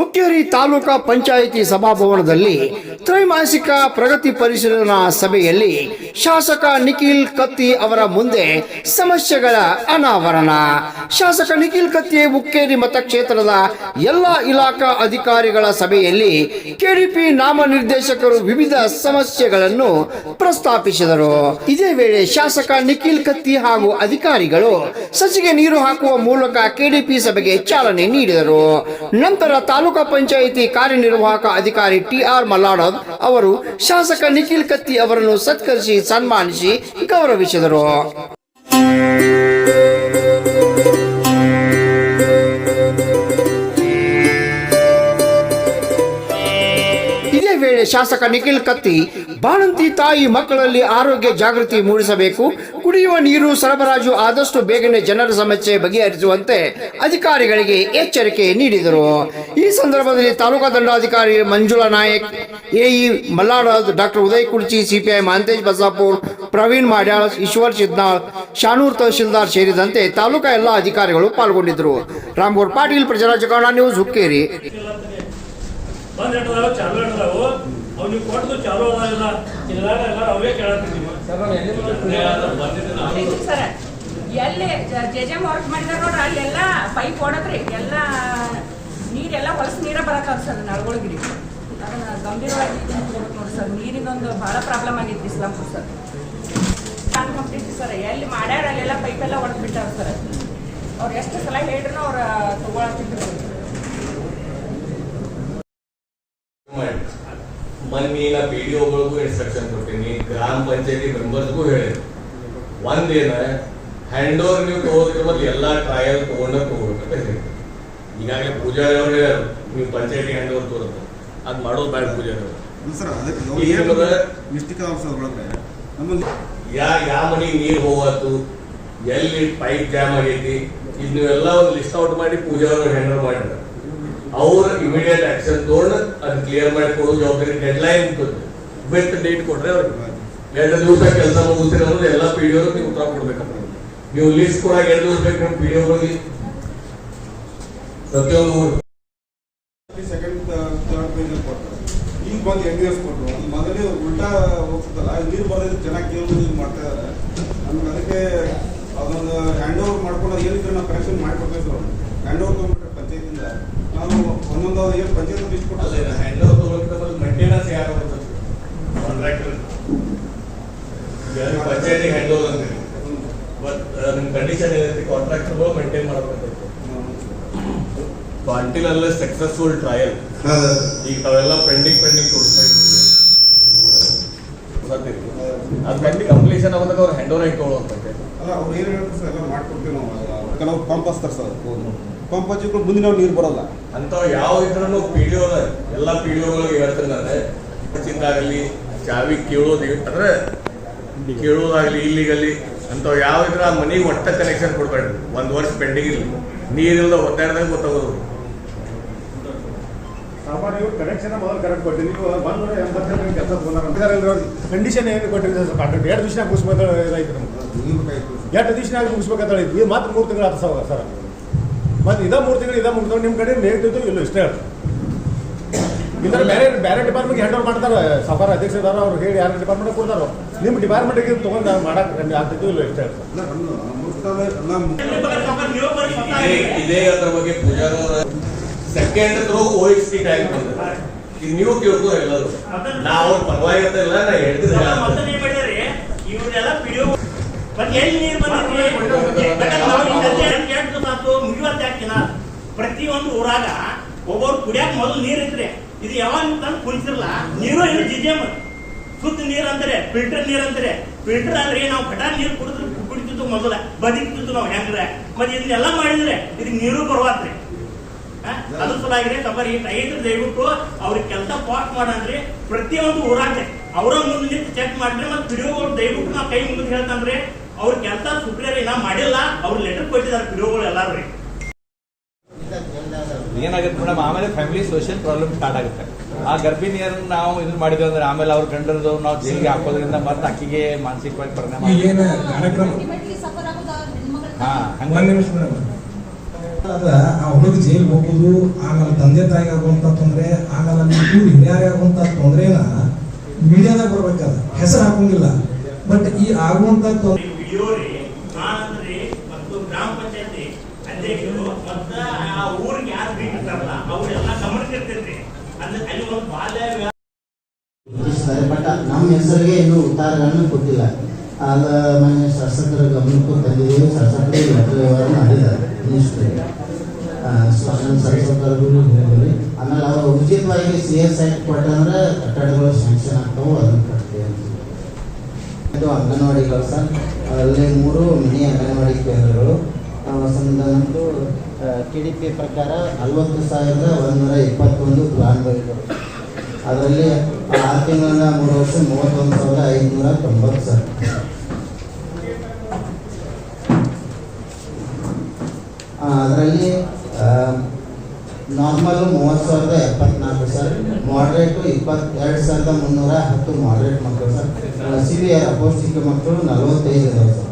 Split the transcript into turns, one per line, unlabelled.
ಹುಕ್ಕೇರಿ ತಾಲೂಕಾ ಪಂಚಾಯಿತಿ ಸಭಾಭವನದಲ್ಲಿ ತ್ರೈಮಾಸಿಕ ಪ್ರಗತಿ ಪರಿಶೀಲನಾ ಸಭೆಯಲ್ಲಿ ಶಾಸಕ ನಿಖಿಲ್ ಕತ್ತಿ ಅವರ ಮುಂದೆ ಸಮಸ್ಯೆಗಳ ಅನಾವರಣ. ಶಾಸಕ ನಿಖಿಲ್ ಕತ್ತಿ ಹುಕ್ಕೇರಿ ಮತಕ್ಷೇತ್ರದ ಎಲ್ಲ ಇಲಾಖಾ ಅಧಿಕಾರಿಗಳ ಸಭೆಯಲ್ಲಿ ಕೆಡಿಪಿ ನಾಮನಿರ್ದೇಶಕರು ವಿವಿಧ ಸಮಸ್ಯೆಗಳನ್ನು ಪ್ರಸ್ತಾಪಿಸಿದರು. ಇದೇ ವೇಳೆ ಶಾಸಕ ನಿಖಿಲ್ ಕತ್ತಿ ಹಾಗೂ ಅಧಿಕಾರಿಗಳು ಸಸಿಗೆ ನೀರು ಹಾಕುವ ಮೂಲಕ ಕೆಡಿಪಿ ಸಭೆಗೆ ಚಾಲನೆ ನೀಡಿದರು. ನಂತರ ತಾಲೂಕಾ ಪಂಚಾಯಿತಿ ಕಾರ್ಯನಿರ್ವಾಹಕ ಅಧಿಕಾರಿ ಟಿ ಆರ್ ಮಲ್ಲಾಡದ್ ಅವರು ಶಾಸಕ ನಿಖಿಲ್ ಕತ್ತಿ ಅವರನ್ನು ಸತ್ಕರಿಸಿ ಸನ್ಮಾನಿಸಿ ಗೌರವಿಸಿದರು. ಇದೇ ವೇಳೆ ಶಾಸಕ ನಿಖಿಲ್ ಕತ್ತಿ, ಬಾಣಂತಿ ತಾಯಿ ಮಕ್ಕಳಲ್ಲಿ ಆರೋಗ್ಯ ಜಾಗೃತಿ ಮೂಡಿಸಬೇಕು, ಕುಡಿಯುವ ನೀರು ಸರಬರಾಜು ಆದಷ್ಟು ಬೇಗನೆ ಜನರ ಸಮಸ್ಯೆ ಬಗೆಹರಿಸುವಂತೆ ಅಧಿಕಾರಿಗಳಿಗೆ ಎಚ್ಚರಿಕೆ ನೀಡಿದರು. ಈ ಸಂದರ್ಭದಲ್ಲಿ taluka ದಂಡಾಧಿಕಾರಿ Manjula Nayak, AE Mallada doctor Uday Kurchi, CPI Mahantesh Basapur, Praveen Madyal, Ishwar Chidnal, Shanur tahsildar ಸೇರಿದಂತೆ ತಾಲೂಕಾ ಎಲ್ಲ ಅಧಿಕಾರಿಗಳು ಪಾಲ್ಗೊಂಡಿದ್ದರು. ರಾಮ್ಗೌಡ್ ಪಾಟೀಲ್ ಪ್ರಚಾರ ಕನ್ನಡ ನ್ಯೂಸ್, ಹುಕ್ಕೇರಿ.
ಎಲ್ಲಿ
ಜೆ ಜೆ ವರ್ಕ್ ಮಾಡಿದಾರ ನೋಡ್ರಿ, ಅಲ್ಲೆಲ್ಲ ಪೈಪ್ ಓಡದ್ರಿ ಎಲ್ಲ ನೀರೆಲ್ಲ ಹೊಲಸು ನೀರ ಬರೋಕ್ಕಾಗ ಸರ್ ನಳಗೊಳಗಿರಿ. ಅದನ್ನು ಗಂಭೀರವಾಗಿ ನೋಡಿ ಸರ್ ನೀರಿನೊಂದು ಭಾಳ ಪ್ರಾಬ್ಲಮ್ ಆಗೈತಿ ಇಸ್ಲಾಂಪುರ್ ಸರ್. ನಾನು ಕಂಪ್ಲೀಟ್ ಸರ್, ಎಲ್ಲಿ ಮಾಡ್ಯಾರ ಅಲ್ಲೆಲ್ಲ ಪೈಪೆಲ್ಲ ಹೊಡೆದ್ಬಿಟ್ಟಾರ ಹೊಡೆದ್ ಸರ್. ಅವ್ರು ಎಷ್ಟು ಸಲ ಹೇಳ್ರು ಅವ್ರು ತಗೊಳತ್ತಿದ್ರು.
ಮಾಡಿ ಮೊನ್ನೆ ಪಿ ಡಿ ಒಗಳಿಗೂ ಇನ್ಸ್ಟ್ರಕ್ಷನ್ ಕೊಟ್ಟಿನಿ ಗ್ರಾಮ ಪಂಚಾಯತಿ ಮೆಂಬರ್ಸ್ಗೂ ಹೇಳಿದ್ರು ಒಂದೇನ ಹ್ಯಾಂಡ್ ಓವರ್ ನೀವು ತಗೋದ್ರ ಮೊದಲು ಎಲ್ಲ ಟ್ರಯಲ್ ತಗೊಂಡ ಹೇಳಿ ಈಗಾಗಲೇ ಪೂಜಾರಿ ಅವರಿಗೆ ನೀವು ಪಂಚಾಯತಿ ಹ್ಯಾಂಡ್ ಓವರ್ ತೋರುತ್ತೆ ಅದ್ ಮಾಡೋದು ಬೇಡ ಪೂಜಾರಿ ಅವರು ಯಾ ಯಾವ ಮನೆಗೆ ನೀರು ಹೋಗತ್ತು ಎಲ್ಲಿ ಪೈಪ್ ಜಾಮ್ ಆಗೈತಿ ಇದು ಎಲ್ಲ ಒಂದು ಲಿಸ್ಟ್ ಔಟ್ ಮಾಡಿ ಪೂಜಾರಿ ಅವ್ರು ಹ್ಯಾಂಡಲ್ ಮಾಡಿದ್ರು. ಅವ್ರ ಇಮಿಡಿಯೇಟ್ ಆಕ್ಷನ್ ತಗೊಂಡು ಅದನ್ನ ಕ್ಲಿಯರ್ ಮಾಡಿ ಕೊಡೋ ಜವಾಬ್ದಾರಿ ಡೆಡ್ ಲೈನ್ ವಿತ್ ಡೇಟ್ ಕೊಟ್ರೆ ಅವ್ರಿಗೆ. ಎರಡು ದಿವಸ ಕೆಲಸ ಮುಗಿಸಿರೋದ್ರೆ ಎಲ್ಲ ಪಿ ಡಿ ನೀವು ಉತ್ತರ ಕೊಡ್ಬೇಕಪ್ಪ. ನೀವು ಲಿಸ್ಟ್ ಕೊಡಾಗ ಎರಡು ದಿವಸ ಬೇಕು ನಮ್ಮ ಪಿ ಡಿ ಪ್ರತಿಯೊಂದು
ಸೆಕೆಂಡ್ ಥರ್ಡ್ ಪೇಜ್ ಕೊಟ್ಟರು ಈಗ ಬಂದು ಕೊಟ್ಟರು ಅದು ಮೊದಲೇ ಉಲ್ಟಾ ಹೋಗ್ತದಲ್ಲ ನೀರು ಬರೋದು ಚೆನ್ನಾಗಿ ಕೇಳೋದು ಇದು ಮಾಡ್ತಾ ಇದ್ದಾರೆ ನಮ್ಗೆ ಅದಕ್ಕೆ ಅದೊಂದು ಹ್ಯಾಂಡ್ ಓವರ್ ಮಾಡ್ಕೊಂಡು ಏನಿದ್ರೆ ನಾವು ಕರೆಕ್ಷನ್ ಮಾಡಿಕೊಡ್ಬೇಕು. ಹ್ಯಾಂಡ್ ಓವರ್ ತೊಗೊಂಡ್ಬಿಟ್ರೆ ಪಂಚಾಯತಿಂದ. ನಾವು ಒಂದೊಂದು ಏನು ಪಂಚಾಯತ್ ಲಿಸ್ಟ್ ಕೊಟ್ಟಲ್ಲ
ಹ್ಯಾಂಡ್ ಓವರ್ ತಗೊಳ್ತಾರೆ ಮೇಂಟೆನೆನ್ಸ್ ಯಾರು ಕಾಂಟ್ರಾಕ್ಟರ್ ಪಂಚಾಯತಿ ಹ್ಯಾಂಡ್ ಓವರ್ ಅಂತೀರಿ ಬಟ್ ನಿಮ್ ಕಂಡೀಷನ್ ಏನೈತಿ ಕಾಂಟ್ರಾಕ್ಟರ್ಗಳು ಮೇಂಟೈನ್ ಮಾಡ್ಬೇಕಂತ ಅಂಟಿಲ್ ಅಲ್ಲೇ ಸಕ್ಸಸ್ಫುಲ್ ಟ್ರಯಲ್ ಈಗ ತಾವೆಲ್ಲ ಪೆಂಡಿಂಗ್ ಪೆಂಡಿಂಗ್ ತೋರಿಸ್ತಾ ಇದ್ದೀವಿ ಅದು ಬಂದು ಕಂಪ್ಲೀಷನ್ ಆಗೋದಾಗ ಅವ್ರು ಹ್ಯಾಂಡ್ ಓವರ್ ಇಟ್ಕೊಳ್ಳುವಂತಂತೆ
ಅಲ್ಲ ಅವ್ರು ಏನು ಹೇಳ್ತಾರೆ ಸರ್ ಎಲ್ಲ ಮಾಡ್ಕೊಡ್ತೀವಿ ನಾವು. ಕೆಲವು ಪಂಪ್ ಹಚ್ತಾರೆ ಸರ್ ಪಂಪ್ ಹಚ್ಚಿಕೊಂಡು ಮುಂದೆ ನಾವು ನೀರು ಬರಲ್ಲ.
ಅಂತ ಯಾವ ಇದ್ರೂ ಪಿ ಡಿ ಎಲ್ಲ ಪಿ ಡಿ ಒಗಳಿಗೆ ನಾನು ಚಿಂದಾಗಲಿ ಚಾವಿ ಕೇಳೋದು ಅಂದ್ರೆ ಕೇಳೋದಾಗಲಿ ಇಲ್ಲಿಗಲ್ಲಿ ಅಂತ ಯಾವ ಇದ್ರ ಆ ಮನೆಗೆ ಒಟ್ಟ ಕನೆಕ್ಷನ್ ಕೊಡ್ಬೇಡ್ರಿ ಒಂದು ವರ್ಷ ಪೆಂಡಿಂಗ್ ಇಲ್ಲ ನೀರಿಲ್ಲದ ಒದ್ದಾಡ್ದಾಗ ಗೊತ್ತಾಗೋದು.
ಸಾಮಾನ್ಯ ಕನೆಕ್ಷನ್ ಮೊದಲು ಕರೆಕ್ಟ್ ಕೊಟ್ಟಿರಿ ನೀವು ಬಂದು ಎಂಬತ್ತೆರಡು ಕೆಲಸ ಬಂದಾರ ಕಂಡೀಷನ್ ಏನು ಕೊಟ್ಟಿರಿ ಸರ್? ಕಾಂಟ್ರಾಕ್ಟ್ ಎರಡು ದಿವಸ ಮುಗಿಸ್ಬೇಕು ಇದಾಯ್ತು ನಮ್ಗೆ. ಎರಡು ದಿವಸ ಮುಗಿಸ್ಬೇಕಂತ ಹೇಳಿದ್ವಿ. ಇದು ಮಾತ್ರ ಮೂರು ತಿಂಗಳು ಆತ ಸರ್ ಸರ್. ಮತ್ತೆ ಇದ ಮೂರು ತಿಂಗಳು ಇದ ಮುಗಿದವ್ ನಿಮ್ಮ ಕಡೆ ನೇಟಿದ್ದು ಇಲ್ಲ ಇಷ್ಟೇ ಹೇಳ್ತಾರೆ. ಇದ್ರ ಬೇರೆ ಬೇರೆ ಡಿಪಾರ್ಟ್ಮೆಂಟ್ಗೆ ಹ್ಯಾಂಡ್ ಓವರ್ ಮಾಡ್ತಾರೆ. ಸಫಾರ ಅಧ್ಯಕ್ಷರಾರ ಅವ್ರು ಹೇಳಿ ಯಾರು ಡಿಪಾರ್ಟ್ಮೆಂಟ್ ಕೊಡ್ತಾರೋ. ನಿಮ್ಮ ಡಿಪಾರ್ಟ್ಮೆಂಟ್ಗೆ ತೊಗೊಂಡು ಮಾಡಕ್ಕೆ ಆಗ್ತಿದ್ದು ಇಲ್ಲ ಇಷ್ಟೇ
ಇದೇ ಇದೇ ಅದ್ರ ಬಗ್ಗೆ ಪೂಜಾರವರ second through O X T ಬಂದ ಈಗ ನೀವು ಕೇಳ್ಕೋ ಎಲ್ಲರೂ. ನಾ ಅವ್ರ ಪರವಾಗಿ ಅಂತ ಇಲ್ಲ ನಾ ಹೇಳ್ತಿದ್ದೆ
ಪ್ರತಿಯೊಂದು ಊರಾಗ ಒಬ್ಬರು ಕುಡಿಯಾಕ ಮೊದಲು ನೀರ್ ಇದ್ರೆ. ಇದು ಯಾವಾಗ ತಂದು ಕುಡಿಸಿರಲ್ಲ ನೀರು ಏನು ಜಿಜೆಮ್ ಶುದ್ಧ ನೀರ್ ಅಂತಾರೆ ಫಿಲ್ಟರ್ ನೀರ್ ಅಂತಾರೆ. ಫಿಲ್ಟರ್ ಅಂದ್ರೆ ನಾವು ಕಟ ನೀರು ಕುಡಿದ್ರೆ ಕುಡಿತಿದ್ದು ಮೊದಲ ಬದುಕ್ತಿದ್ದು ನಾವು ಹೆಂಗ್ರೆ? ಮತ್ತೆ ಇದನ್ನೆಲ್ಲ ಮಾಡಿದ್ರೆ ಇದಕ್ಕೆ ನೀರು ಬರುವಾತ್ರಿ? ಅದ್ರ ಸಲುವಾಗಿ ತಮ್ಮರಿ ರೈತರು ದಯವಿಟ್ಟು ಅವ್ರಿಗೆ ಕೆಲಸ ಪಾಸ್ ಪ್ರತಿ ಪ್ರತಿಯೊಂದು ಊರಾಗ ಅವರ ಮುಂದೆ ನಿಂತು ಚೆಕ್ ಮಾಡ್ರಿ ಮತ್ತೆ ಪಿಡಿಯೋಗಳು ದಯವಿಟ್ಟು ನಾವು ಕೈ ಮುಂದೆ ಹೇಳ್ತಾನ್ರಿ ಅವ್ರ ಕೆಲಸ ಸುಪ್ರಿಯರ್ ನಾ ಮಾಡಿಲ್ಲ. ಅವ್ರ ಲೆಟರ್ ಕೊಟ್ಟಿದ್ದಾರೆ ಪಿಡಿಒಗಳು ಎಲ್ಲಾರು. ರೀ
ಏನಾಗುತ್ತೆ ಮೇಡಮ್ ಆಮೇಲೆ ಫ್ಯಾಮಿಲಿ ಸೋಷಿಯಲ್ ಪ್ರಾಬ್ಲಮ್ ಸ್ಟಾರ್ಟ್ ಆಗುತ್ತೆ. ಆ ಗರ್ಭಿಣಿಯರ್ ನಾವು ಇದು ಮಾಡಿದ್ವಿ ಅಂದ್ರೆ ಆಮೇಲೆ ಅವ್ರ ಗಂಡರದು ನಾವು ಜೈಲಿಗೆ ಹಾಕೋದ್ರಿಂದ ಮತ್ತೆ ಅಕ್ಕಿಗೆ ಮಾನಸಿಕವಾಗಿ ಪರಿಣಾಮ ಹಾ ಹಂಗ.
ಅದ ಆ ಹುಡುಗ ಜೈಲ್ ಹೋಗುದು ಆಮೇಲೆ ತಂದೆ ತಾಯಿಗೆ ಆಗುವಂತ ತೊಂದರೆ ಆಮೇಲೆ ಅಲ್ಲಿ ಇವ್ರು ಹಿರಿಯರಿಗೆ ಆಗುವಂತ ತೊಂದರೆನ ಮೀಡಿಯಾದಾಗ ಬರ್ಬೇಕಾದ. ಹೆಸರು ಹಾಕಂಗಿಲ್ಲ ಬಟ್ ಈ ಆಗುವಂತ ತೊಂದರೆ
ಸರಿ ರೀ ನಾನಂದ್ರಿ ಮತ್ತು ಗ್ರಾಮ ಪಂಚಾಯತಿ ಅಧ್ಯಕ್ಷರು ಮತ್ತ ಆ ಊರಿಗೆ ಯಾರು ಬೀಗಿರ್ತಾರಲ್ಲ ಅವರೆಲ್ಲ ಗಮನಿಸಿರ್ತೈತ್ರಿ ಅಂದ್ರೆ ಅಲ್ಲಿ ಒಂದು ಬಾಲ್ಯ ವಿವಾಹ
ಸೂಚಿಸಿದ್ದಾರೆ ಬಟ್ ನಮ್ಮ ಹೆಸರಿಗೆ ಇನ್ನೂ ಉತ್ತರಗಳನ್ನು ಕೊಟ್ಟಿಲ್ಲ. ಆಗ ಮನೆ ಶಾಸಕರ ಗಮನಕ್ಕೂ ತಂದಿದ್ದೀವಿ ಶಾಸಕರು ವ್ಯವಹಾರ ಮಾಡಿದ್ದಾರೆ ಮಿನಿಸ್ಟ್ರಿಗೆ ಸ್ವಾಮಿ ಶಾಸಕರಿಗೂ ಹೇಳಿದ್ವಿ ಆಮೇಲೆ ಅವರು ಉಚಿತವಾಗಿ ಸಿ ಎಸ್ ಐ ಕೊಟ್ಟಂದ್ರೆ ಕಟ್ಟಡಗಳು ಸ್ಯಾಂಕ್ಷನ್ ಆಗ್ತಾವೆ ಅದನ್ನು ಕಟ್ತೀವಿ ಅಂತ. ಇದು ಅಂಗನವಾಡಿಗಳು ಸರ್. ಅಲ್ಲಿ ಮೂರು ಮಿನಿ ಅಂಗನವಾಡಿ ಕೇಂದ್ರಗಳು. ಸಂಬಂಧನಂತೂ ಕೆ ಡಿ ಪಿ ಪ್ರಕಾರ ನಲವತ್ತು ಸಾವಿರದ ಒಂದೂರ ಇಪ್ಪತ್ತೊಂದು ಫಲಾನುಭವಿಗಳು ಅದರಲ್ಲಿ ಆರು ತಿಂಗಳ ಮೂರು ವರ್ಷ ಮೂವತ್ತೊಂದು ಸಾವಿರದ ಐದುನೂರ ತೊಂಬತ್ತು ಸರ್. ಅದರಲ್ಲಿ ನಾರ್ಮಲ್ ಮೂವತ್ತು ಸಾವಿರದ ಎಪ್ಪತ್ನಾಲ್ಕು ಸರ್ ಮಾಡ್ರೇಟು ಇಪ್ಪತ್ತೆರಡು ಸಾವಿರದ ಮುನ್ನೂರ ಹತ್ತು ಮಾಡ್ರೇಟ್ ಮಕ್ಕಳು ಸರ್ ಸಿವಿಯರ್ ಅಪೌಷ್ಟಿಕ ಮಕ್ಕಳು ನಲವತ್ತೈದು ಇದಾವೆ ಸರ್